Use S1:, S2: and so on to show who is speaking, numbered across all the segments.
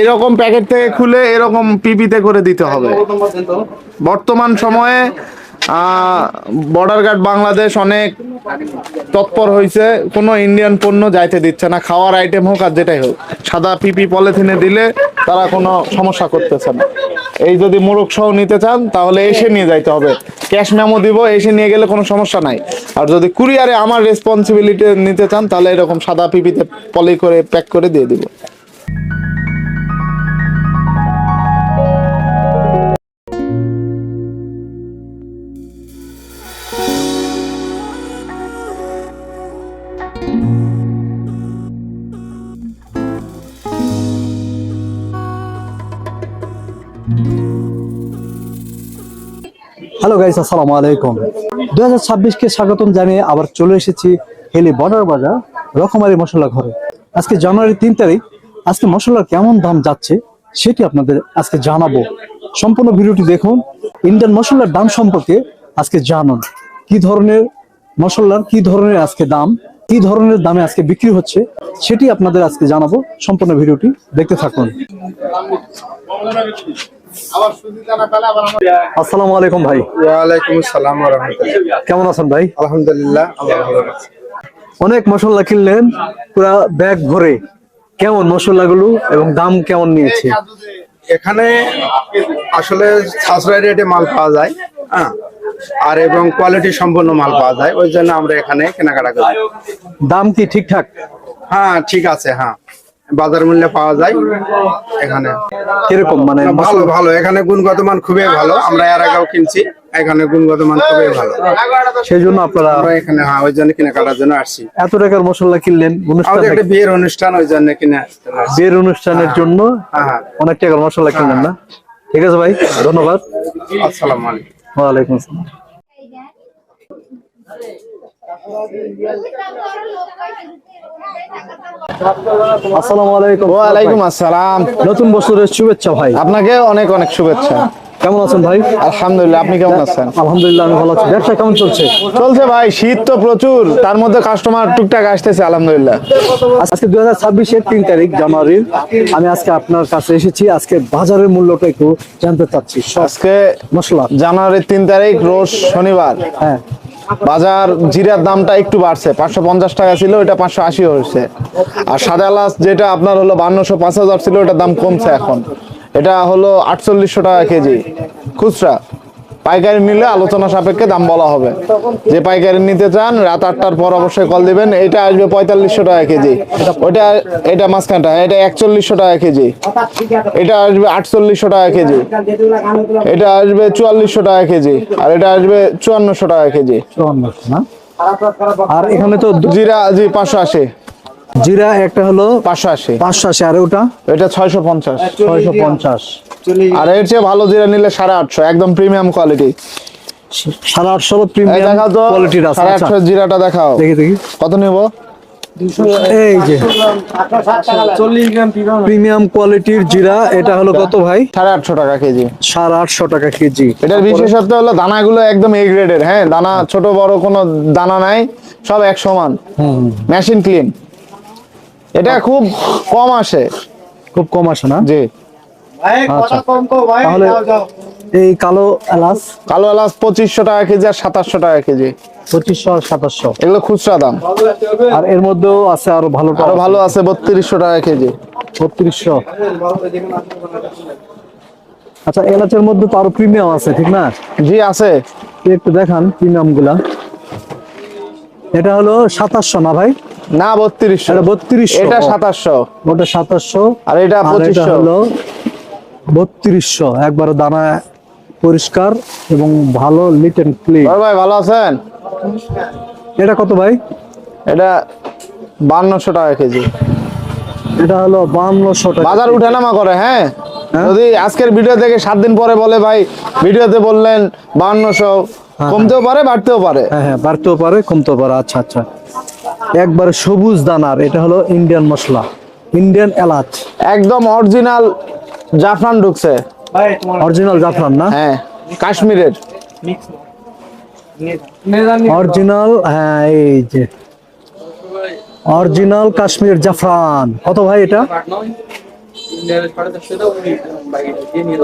S1: এরকম প্যাকেট থেকে খুলে এরকম পিপিতে করে দিতে হবে। বর্তমান সময়ে বর্ডার গার্ড বাংলাদেশ অনেক তৎপর হয়েছে কোনো ইন্ডিয়ান পণ্য যাইতে দিচ্ছে না, খাওয়ার আইটেম হোক আর যেটাই হোক। সাদা পিপি পলিথিনে দিলে তারা কোনো সমস্যা করতেছে না। এই যদি মোরগ সহ নিতে চান, তাহলে এসে নিয়ে যাইতে হবে। ক্যাশ মেমো দিব, এসে নিয়ে গেলে কোনো সমস্যা নাই। আর যদি কুরিয়ারে আমার রেসপন্সিবিলিটি নিতে চান, তাহলে এরকম সাদা পিপিতে পলি করে প্যাক করে দিয়ে দিব।
S2: হ্যালো গাইস আসসালামু আলাইকুম। দু ছাব্বিশকে স্বাগতম জানিয়ে আবার চলে এসেছি হেলি বর্ডার বাজার রকমারি মশলা ঘরে। আজকে জানুয়ারি তিন তারিখ, আজকে মশলার কেমন দাম যাচ্ছে সেটি আপনাদের আজকে জানাব। সম্পূর্ণ ভিডিওটি দেখুন ইন্ডিয়ান মশলার দাম সম্পর্কে আজকে জানুন। কি ধরনের মশলার, কি ধরনের আজকে দাম? কি ধরনের দামে আজকে বিক্রি হচ্ছে সেটি আপনাদের আজকে জানাব। সম্পূর্ণ ভিডিওটি দেখতে থাকুন। আসসালামু আলাইকুম ভাই।
S3: ওয়ালাইকুম আসসালাম
S2: কেমন আছেন ভাই?
S3: আলহামদুলিল্লাহ
S2: অনেক মশলা কিনলেন পুরা ব্যাগ ভরে। কেমন মশলাগুলো এবং দাম কেমন নিয়েছে?
S3: এখানে আসলে সাশ্রয় রেটে মাল পাওয়া যায় হ্যাঁ। আর এবং কোয়ালিটি সম্পন্ন মাল পাওয়া যায়। ওই জন্য আমরা এখানে কেনাকাটা করি।
S2: দাম কি ঠিকঠাক?
S3: হ্যাঁ ঠিক আছে হ্যাঁ। বাজার মূল্যে পাওয়া যায় এখানে।
S2: কীরকম মানে
S3: ভালো ভালো। এখানে গুণগত মান খুবই ভালো। আমরা এর আগেও কিনছি। এখানে গুণগত মান খুবই ভালো।
S2: সেই জন্য আপনারা
S3: আমরা এখানে হ্যাঁ ওই জন্য কেনাকাটার জন্য আসছি।
S2: এত টাকার মশলা কিনলেন? অনুষ্ঠান
S3: একটা বিয়ের অনুষ্ঠান ওই জন্য কিনে।
S2: বিয়ের অনুষ্ঠানের জন্য
S3: হ্যাঁ। হ্যাঁ
S2: অনেক টাকার মশলা কিনলেন না? ঠিক আছে ভাই ধন্যবাদ।
S3: আসসালামু আলাইকুম।
S2: ওয়ালাইকুম আসসালাম। আসসালামু আলাইকুম।
S1: ওয়ালাইকুম আসসালাম।
S2: নতুন বছরের শুভেচ্ছা ভাই।
S1: আপনাকে অনেক অনেক শুভেচ্ছা।
S2: কেমন আছেন ভাই?
S1: আলহামদুলিল্লাহ আপনি কেমন আছেন?
S2: আলহামদুলিল্লাহ আমি ভালো আছি। ব্যবসা কেমন চলছে?
S1: চলছে ভাই শীত তো প্রচুর তার মধ্যে কাস্টমার টুকটাক আসতেছে আলহামদুলিল্লাহ।
S2: আজকে দুই হাজার ছাব্বিশের তিন তারিখ জানুয়ারির। আমি আজকে আপনার কাছে এসেছি আজকে বাজারের মূল্যটা একটু জানতে চাচ্ছি।
S1: আজকে
S2: মশলা।
S1: জানুয়ারির তিন তারিখ রোজ শনিবার।
S2: হ্যাঁ।
S1: বাজার জিরার দামটা একটু বাড়ছে পাঁচশো পঞ্চাশ টাকা ছিল ওটা পাঁচশো আশি হয়েছে। আর সাদা লাস যেটা আপনার হলো বান্নশো পাঁচ হাজার ছিল ওটার দাম কমছে এখন। এটা হলো আটচল্লিশশো টাকা কেজি। খুচরা। পাইকারি নিলে আলোচনা সাপেক্ষে দাম বলা হবে। যে পাইকারি নিতে চান রাত আটটার পর অবশ্যই কল দিবেন। এটা আসবে পঁয়তাল্লিশশো টাকা কেজি। ওটা এটা মাঝখানটা এটা একচল্লিশশো টাকা কেজি। এটা আসবে আটচল্লিশশো টাকা কেজি। এটা আসবে চুয়াল্লিশশো টাকা কেজি। আর এটা আসবে চুয়ান্নশো টাকা কেজি।
S2: আর এখানে তো
S1: জিরা জি পাঁচশো আশি।
S2: জিরা একটা হলো
S1: পাঁচশো আশি।
S2: পাঁচশো আশি আর ওটা?
S1: এটা ছয়শো পঞ্চাশ।
S2: ছয়শো পঞ্চাশ।
S1: আর এর চেয়ে ভালো জিরা নিলে সাড়ে আটশো একদম প্রিমিয়াম কোয়ালিটি
S2: সাড়ে আটশো প্রিমিয়াম
S1: দেখাও তো
S2: কোয়ালিটির আছে
S1: সাড়ে
S2: আচ্ছা,
S1: আটশো জিরাটা দেখাও।
S2: দেখি দেখি।
S1: কত নেব?
S2: এই যে। প্রিমিয়াম কোয়ালিটির জিরা এটা হলো কত ভাই?
S1: সাড়ে আটশো টাকা কেজি।
S2: সাড়ে আটশো টাকা কেজি।
S1: এটার বিশেষত্ব হলো দানাগুলো একদম এ গ্রেডের হ্যাঁ? দানা ছোট বড় কোনো দানা নাই সব এক সমান। মেশিন ক্লিন এটা খুব কম আসে।
S2: খুব কম আসে না?
S1: জি।
S2: আচ্ছা। তাহলে এই কালো এলাচ?
S1: কালো এলাচ পঁচিশশো টাকা কেজি আর সাতাশশো টাকা কেজি।
S2: পঁচিশশো আর সাতাশশো।
S1: এগুলো খুচরা দাম।
S2: আর এর মধ্যেও আছে আরও ভালো
S1: আরও ভালো আছে বত্রিশশো টাকা কেজি।
S2: বত্রিশশো। আচ্ছা এলাচের মধ্যে তো আরও প্রিমিয়াম আছে ঠিক না?
S1: জি আছে।
S2: একটু একটু দেখান প্রিমিয়ামগুলা। এটা হলো সাতাশশো না ভাই?
S1: না বত্রিশশো।
S2: এটা বত্রিশশো।
S1: এটা সাতাশশো।
S2: ওটা সাতাশশো।
S1: আর এটা পঁচিশশো।
S2: হলো বত্রিশশো। একবার দানা পরিষ্কার এবং ভালো লিট এন্ড ক্লিন
S1: ভাই ভালো আছেন?
S2: এটা কত ভাই?
S1: এটা বান্নশো টাকা কেজি।
S2: এটা হলো বান্নশো টাকা
S1: বাজার উঠানামা করে হ্যাঁ? যদি আজকের ভিডিও থেকে সাত দিন পরে বলে ভাই ভিডিওতে বললেন বান্নশো কমতেও পারে বাড়তেও পারে।
S2: হ্যাঁ হ্যাঁ বাড়তেও পারে কমতেও পারে। আচ্ছা আচ্ছা। একবার সবুজ দানার এটা হলো ইন্ডিয়ান মশলা ইন্ডিয়ান এলাচ।
S1: একদম অরিজিনাল জাফরান ঢুকছে।
S2: অরিজিনাল জাফরান না?
S1: হ্যাঁ কাশ্মীরের।
S2: অরিজিনাল হ্যাঁ এই যে। অরিজিনাল কাশ্মীর জাফরান। কত ভাই এটা?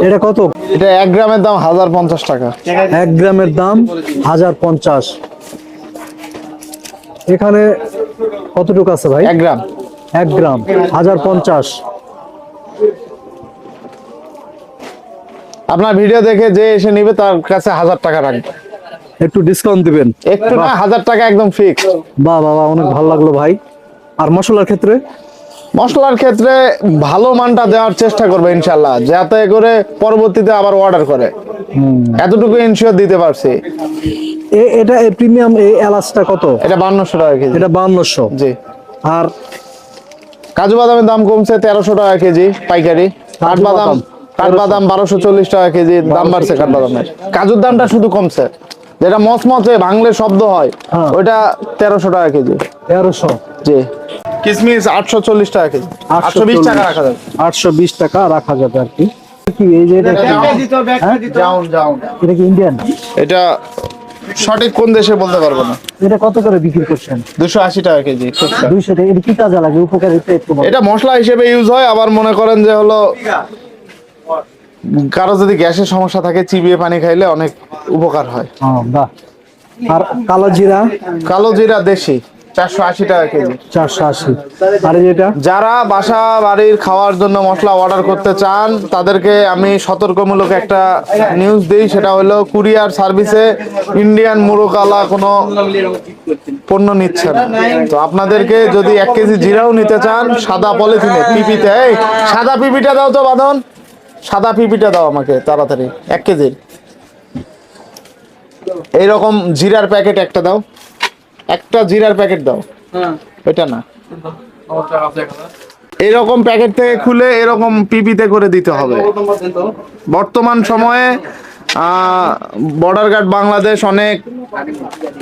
S2: এটা কত?
S1: এটা এক গ্রামের দাম হাজার পঞ্চাশ টাকা।
S2: এক গ্রামের দাম হাজার পঞ্চাশ। এখানে কতটুকু আছে ভাই?
S1: এক গ্রাম।
S2: এক গ্রাম হাজার পঞ্চাশ।
S1: আপনার ভিডিও দেখে যে এসে নিবে তার কাছে হাজার টাকা রাখবে।
S2: একটু ডিসকাউন্ট দিবেন।
S1: একটু না হাজার টাকা একদম ফিক্স
S2: বাহ বাবা অনেক ভালো লাগল ভাই। আর মশলার ক্ষেত্রে?
S1: মশলার ক্ষেত্রে ভালো মানটা দেওয়ার চেষ্টা করবে ইনশাল্লাহ যাতে করে পরবর্তীতে আবার অর্ডার করে। এতটুকু ইনশিওর দিতে পারছি।
S2: এ- এটা প্রিমিয়াম এই এলাচটা কত?
S1: এটা বান্নশো টাকা কেজি।
S2: এটা বান্নশো।
S1: জি।
S2: আর
S1: কাজু বাদামের দাম কমছে তেরোশো টাকা কেজি পাইকারি। কাঠবাদাম
S2: বাদাম,
S1: কাঠবাদাম বারোশো চল্লিশ টাকা কেজি দাম বাড়ছে কাঠবাদামের কাজুর দামটা শুধু কমছে। যেটা মচমচে ভাঙলে শব্দ হয়
S2: হ্যাঁ।
S1: ওইটা তেরোশো টাকা কেজি।
S2: তেরোশো।
S1: জি। কিসমিস আটশো চল্লিশ টাকা কেজি। আটশো বিশ টাকা রাখা যাবে।
S2: আটশো বিশ টাকা রাখা যাবে আর কি। কি এই যে এটা কি? হ্যাঁ?
S1: যাউন যাউন
S2: এটা কি ইন্ডিয়ান
S1: এটা সঠিক কোন দেশে বলতে পারব না।
S2: এটা কত করে বিক্রি করছেন?
S1: দুশো আশি টাকা কেজি।
S2: দুইশো টাকা। এটা কি কাজে লাগে? উপকারিতা একটু বলো।
S1: এটা মশলা হিসেবে ইউজ হয় আবার মনে করেন যে হলো কারও যদি গ্যাসের সমস্যা থাকে চিবিয়ে পানি খাইলে অনেক উপকার হয়।
S2: হ্যাঁ, আর কালো জিরা?
S1: কালো জিরা দেশি। চারশো আশি টাকা কেজি।
S2: চারশো আশি। আর
S1: যারা বাসা বাড়ির খাওয়ার জন্য মশলা অর্ডার করতে চান তাদেরকে আমি সতর্কমূলক একটা নিউজ দিই সেটা হলো কুরিয়ার সার্ভিসে ইন্ডিয়ান মুরুকালা কোনো পণ্য নিচ্ছে না। তো আপনাদেরকে যদি এক কেজি জিরাও নিতে চান সাদা পলিথিনে পিপিতে এই সাদা পিপিটা দাও তো বাঁধন। সাদা পিপিটা দাও আমাকে তাড়াতাড়ি এক কেজির। এইরকম জিরার প্যাকেট একটা দাও। একটা জিরার প্যাকেট দাও। এটা না। এরকম প্যাকেট থেকে খুলে এরকম পিপিতে করে দিতে হবে। বর্তমান সময়ে বর্ডার গার্ড বাংলাদেশ অনেক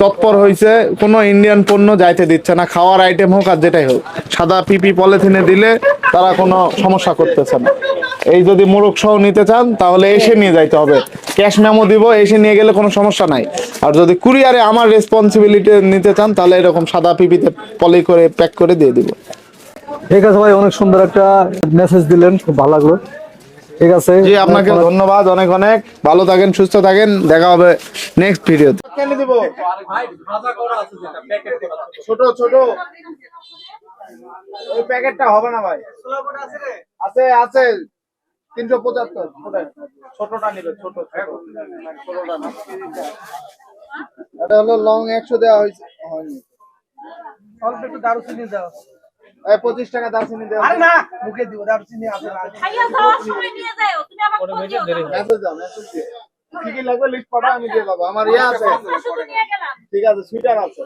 S1: তৎপর হয়েছে কোনো ইন্ডিয়ান পণ্য যাইতে দিচ্ছে না খাওয়ার আইটেম হোক আর যেটাই হোক। সাদা পিপি পলিথিনে দিলে তারা কোনো সমস্যা করতেছে না। এই যদি মোরগ সহ নিতে চান তাহলে এসে নিয়ে যাইতে হবে। ক্যাশ মেমো দিব এসে নিয়ে গেলে কোনো সমস্যা নাই। আর যদি কুরিয়ারে আমার রেসপন্সিবিলিটি নিতে চান তাহলে এরকম সাদা পিপিতে পলি করে প্যাক করে দিয়ে দিব।
S2: ঠিক আছে ভাই অনেক সুন্দর একটা মেসেজ দিলেন খুব ভালো লাগল। ঠিক আছে
S1: জি আপনাকে ধন্যবাদ। অনেক অনেক। ভালো থাকেন সুস্থ থাকেন দেখা হবে নেক্সট ভিডিও কেন দিব? ছোট ছোট। ওই প্যাকেটটা হবে না ভাই। আছে আছে। তিনশো পঁচাত্তর। ছোটটা নিবে ছোট ছোটটা না এটা হলো লং একশো দেওয়া হয়েছে হয়নি।
S4: অল্প একটু দারুচিনি দাও।
S1: এই পঁচিশ টাকা দার্চিনি দেওয়া
S4: আরে না মুখে দিব দারুচিনি
S1: কি কি লাগবে লিস্ট পাঠা আমি দিয়ে দেবো। আমার ইয়ে আছে।
S5: নিয়ে গেলাম।
S1: ঠিক আছে সুইটার আছে।